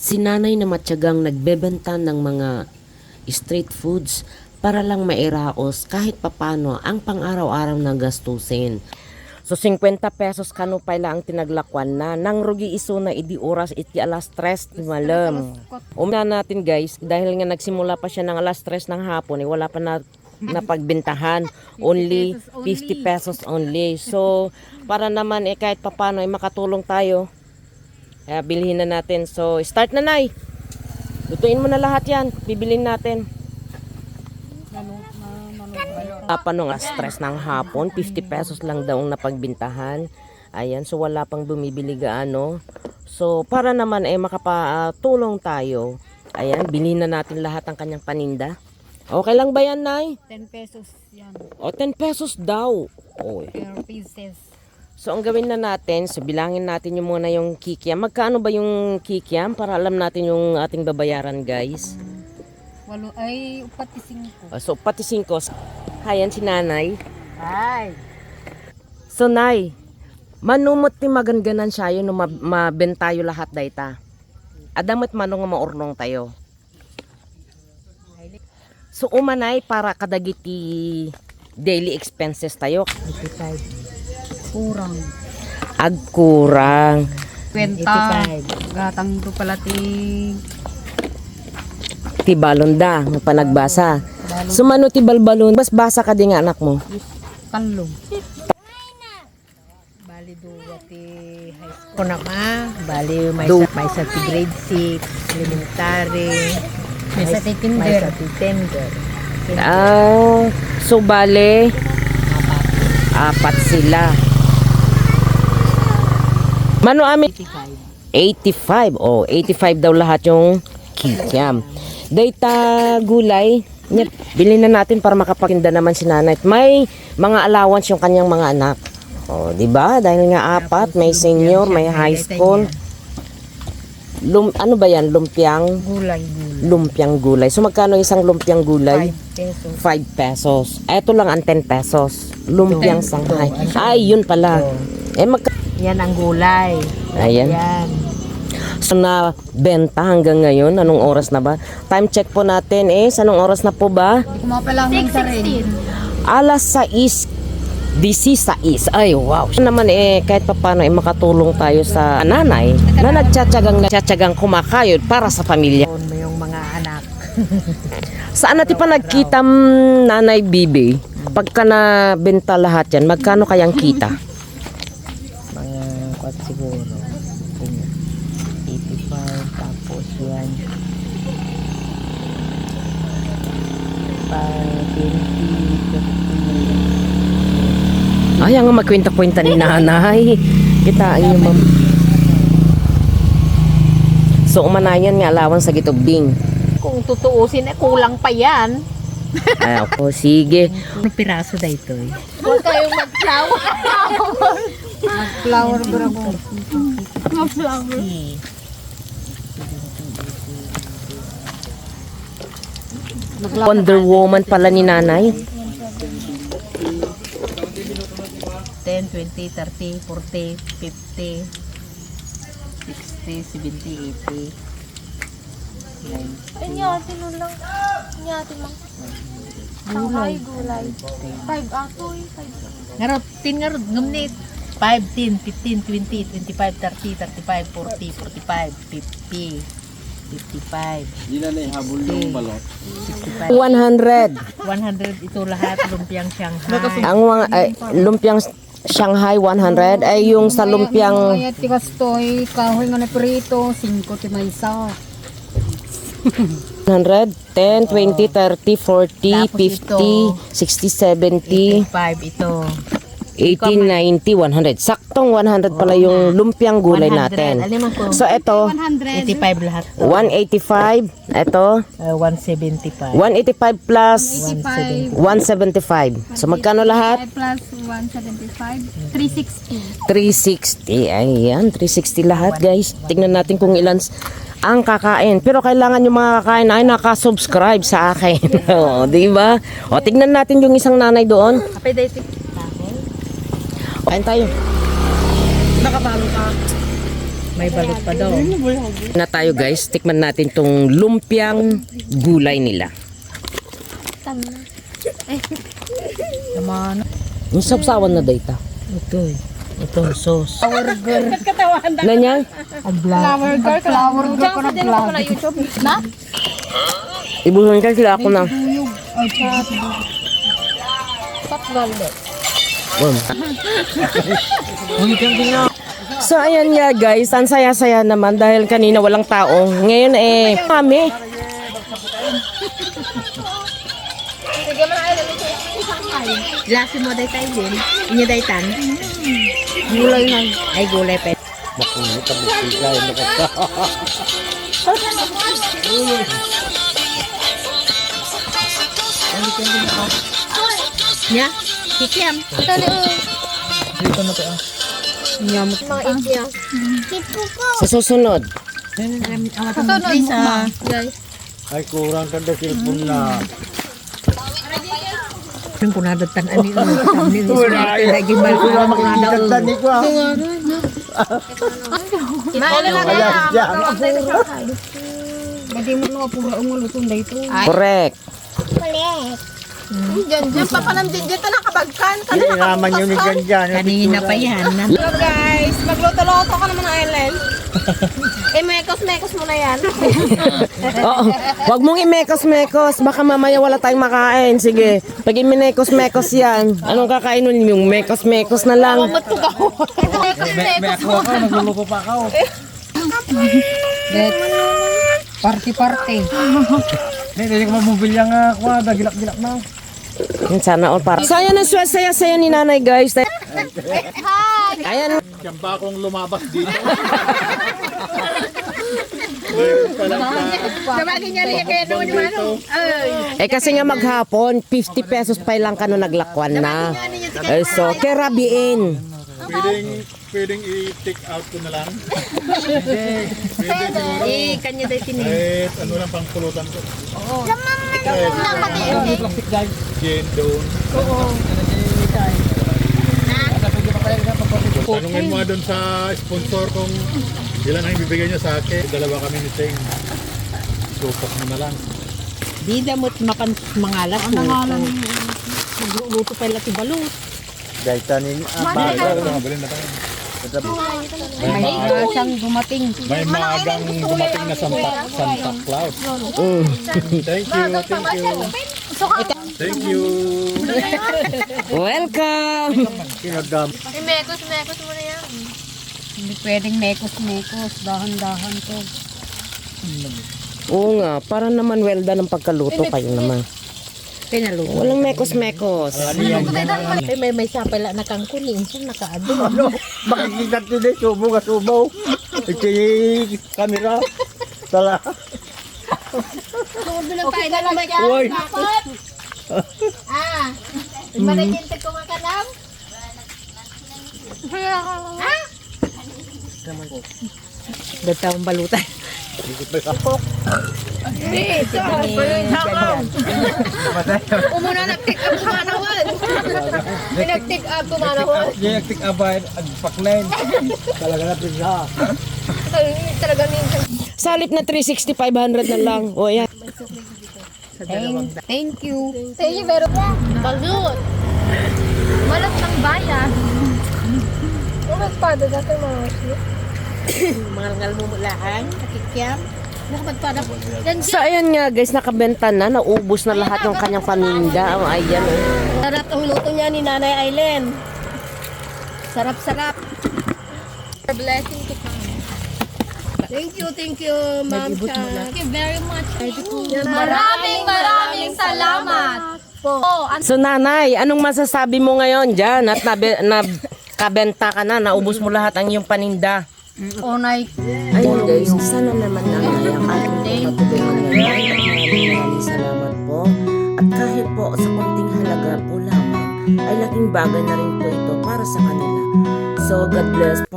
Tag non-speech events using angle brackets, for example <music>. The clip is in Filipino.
Si nanay na matyagang nagbebenta ng mga street foods para lang mairaos kahit papano ang pang-araw-araw na gastusin. So 50 pesos kano pala ang tinaglakwan na nang rugi iso na idi oras iti alas 3 di malam. Umna natin guys dahil nga nagsimula pa siya ng alas 3 ng hapon eh wala pa na napagbentahan <laughs> only 50 pesos only. So para naman eh kahit papano ay makatulong tayo. Kaya bilhin na natin. So start na nay. Lutuin mo na lahat yan. Bibilin natin. Apa nung stress ng hapon, 50 pesos lang daw ang napagbintahan. Ayan, so wala pang bumibili gaano. So para naman eh makapatulong tayo. Ayan, bilhin na natin lahat ang kanyang paninda. Okay lang ba yan, Nay? 10 pesos yan O, 10 pesos daw. Oy. per pieces. So ang gawin na natin, so bilangin natin yung muna yung kikiam. Magkano ba yung kikiam para alam natin yung ating babayaran, guys? Walo ay upati singko. Uh, so pati 5. Hayan si nanay. Ay. So nay, manumot ti maganganan siya yun no ma- mabentayo lahat dayta. Adamot manong nga maurnong tayo. So umanay para kadagiti daily expenses tayo. 85. Kurang. Agkurang. Kwenta. Gatang to pala ti Ti balonda, nga panagbasa. So mano ti balbalon, bas basa ka di nga anak mo. kanlong. Bali duwa ti high school. Ko na ma, bali may sa may sa ti grade 6, elementary. May sa ti May kinder. sa titender. Ah, so bale, apat sila. Mano amin? 85. 85. Oh, 85 daw lahat yung kikiam. Data gulay, nya, bilhin na natin para makapakinda naman si nanay. May mga allowance yung kanyang mga anak. Oh, 'di ba? Dahil nga apat, may senior, may high school. Lum, ano ba 'yan? Lumpiang Gulay, gulay. lumpiang gulay. So magkano isang lumpiang gulay? 5 pesos. 5 pesos. Ito lang ang 10 pesos. Lumpiang sanghay. Ay, yun pala. Eh, magka... Yan ang gulay. Ayan. Yan. So, na benta hanggang ngayon. Anong oras na ba? Time check po natin eh. Sa anong oras na po ba? Mapalang sa rin. Alas 6 DC sa is. Ay, wow. Siya naman eh, kahit pa paano eh, makatulong tayo sa nanay na nagtsatsagang, nagtsatsagang kumakayod para sa pamilya. Yung mga anak. <laughs> Saan natin pa nagkita mm, nanay Bibi? Pagka na benta lahat yan, magkano kayang kita? Mga kwat siguro. Kung 85 tapos yan. Pa 20, 50. Ay, ang magkwenta-kwenta ni nanay. Kitain niyo, ma'am. So, umanayan nga alawan sa gitugding. Kung tutuusin, eh, kulang pa yan. Ay, ako, sige. Ano piraso da ito eh? Huwag kayong mag-flower. Mag-flower, bravo. Mag-flower. Wonder Woman pala ni nanay. 10, 20, 30, 40, 50, 60, 70, 80. Ay, nyati nun lang. Nyati lang. Shanghai gulay. Five atoy. Five. Ngarot, tin ngarot, ngamnit. 5, 10, 15, 20, 25, 30, 35, 40, 45, 50, 55, Hindi na naihabol yung balot. 65. 100. 100 ito lahat, lumpiang Shanghai. Ang mga, ay, lumpiang Shanghai 100 ay yung sa lumpiang Kaya tikas toy, kahoy nga na prito, 5 ti may isa. 100, 10, 20, 30, 40, 50, 60, 70, 85 ito. 80, 90, 100. Saktong 100 pala yung lumpiang gulay 100. natin. So, ito, 85 lahat to. 185. Ito, Uh, 175. 185 plus 85 175. So, magkano lahat? plus 175. 360. 360. Ayan, 360 lahat, guys. Tingnan natin kung ilan ang kakain. Pero kailangan yung mga kakain ay nakasubscribe sa akin. <laughs> o, di ba? O, tignan natin yung isang nanay doon. Kapay dito. Kain tayo. Nakabalo ka. May balot pa daw. Na tayo guys, tikman natin tong lumpiang gulay nila. Tama. Naman. Yung sapsawan na data. Ito eh. Ito, sauce. Na niya? Flower girl. Flower girl ko na vlog. na YouTube. Na? Ibuhin ka sila ako na. Top ganda. So ayan nga guys, ang saya-saya naman dahil kanina walang tao. Ngayon eh, kami. Lasi mo day tayo din. Inya day tan. Gulay lang. Ay, gulay pa. Nya, kikiam. Dali oh. Nyamot. Mga it niya. Kipo ko. Sa susunod, Kasunod mo ma. Guys. Ay, kurang ka na cellphone na. Yung kunadatan ani ano. <laughs> Kami ni Lagi bal ko lang makadao. Tani ko ah. Maala na Wala kaya. dyan. Badi mo no pura ungol utong dayto. correct. Diyan, diyan pa pa din dyan. Tanang kabagkan. Hindi naman yun ni Ganjan. Kanina pa yan. Hello guys, magluto-luto ka naman ng island. <laughs> eh, mekos-mekos mo na yan. <laughs> Oo, wag mong imekos-mekos. Baka mamaya wala tayong makain. Sige, pag iminekos-mekos yan, anong kakainin yung mekos-mekos na lang. <laughs> Mekos-mekos mo. Nagluluko pa ako. Party party. Hindi, hindi ko mamobilya nga ako. ah. Dagilak-gilak na. Yan, Sana all para. So ayan ang saya-saya ni nanay guys. Hi! Ayan, Diyan pa akong lumabas dito. Eh kasi nga maghapon, 50 pesos pa lang ka nung naglakwan na. Eh, so, kerabiin. Pwedeng, pwedeng i-take out ko na lang. Eh, kanya tini. Eh, ano lang pang pulutan ko. Nakatiintik. Plastic guys. Jen doon. Tanungin mo nga doon sa sponsor kung ilan ang ibibigay niya sa akin. Dalawa kami ni Ting. Supok mo na lang. Di damot mapan mangalat mo. Nangalan. Luto pa lati balut. Guys, tanin. Ah, Mabalin na tayo. May siyang dumating. May maagang dumating na Santa, Santa Claus. Mm. <laughs> Thank you, thank you. Thank you. Welcome! Kinagdam. Eh, mekos-mekos mo na yan. Hindi pwedeng mekos-mekos. Dahan-dahan to. Oo nga, para naman welda ng pagkaluto kayo naman. Pinaluto. Walang mekos-mekos. Eh, may may sapala na kang kuning. Saan nakaado? <laughs> Ano? Makikita din subo ka subo. Ito kamera. Tala. Sumunod lang tayo na naman yan. Uy. Bakit? Ah. Managinte ko nga kanam. Ha? Datang balutan. Umuna nag-take up kumanawan. Pinag-take up kumanawan. Yung abay ang paklain. Talaga na pisa. Talaga minsan. Sa halip na 360, 500 na lang. O yan. Thank, thank you. Thank you very much. Balut. Malat ng bayan. Umat pa, dati mga Mga ngal mo po. So ayan nga guys, nakabenta na. Naubos na lahat ng kanyang paninda. O ayan. oh. Sarap ang luto niya ni Nanay Aileen. Sarap-sarap. blessing to come. Thank you, thank you, Ma'am. Thank you very much. Maraming maraming salamat. Po. Oh, So nanay, anong masasabi mo ngayon dyan? At nabe, nabenta ka na, naubos mo lahat ang iyong paninda. Onay. Ayun guys, sana naman nanay ang ating patulungan ngayon. Maraming maraming salamat po. At kahit po sa konting halaga po lamang, ay laking bagay na rin po ito para sa kanila. So God bless po.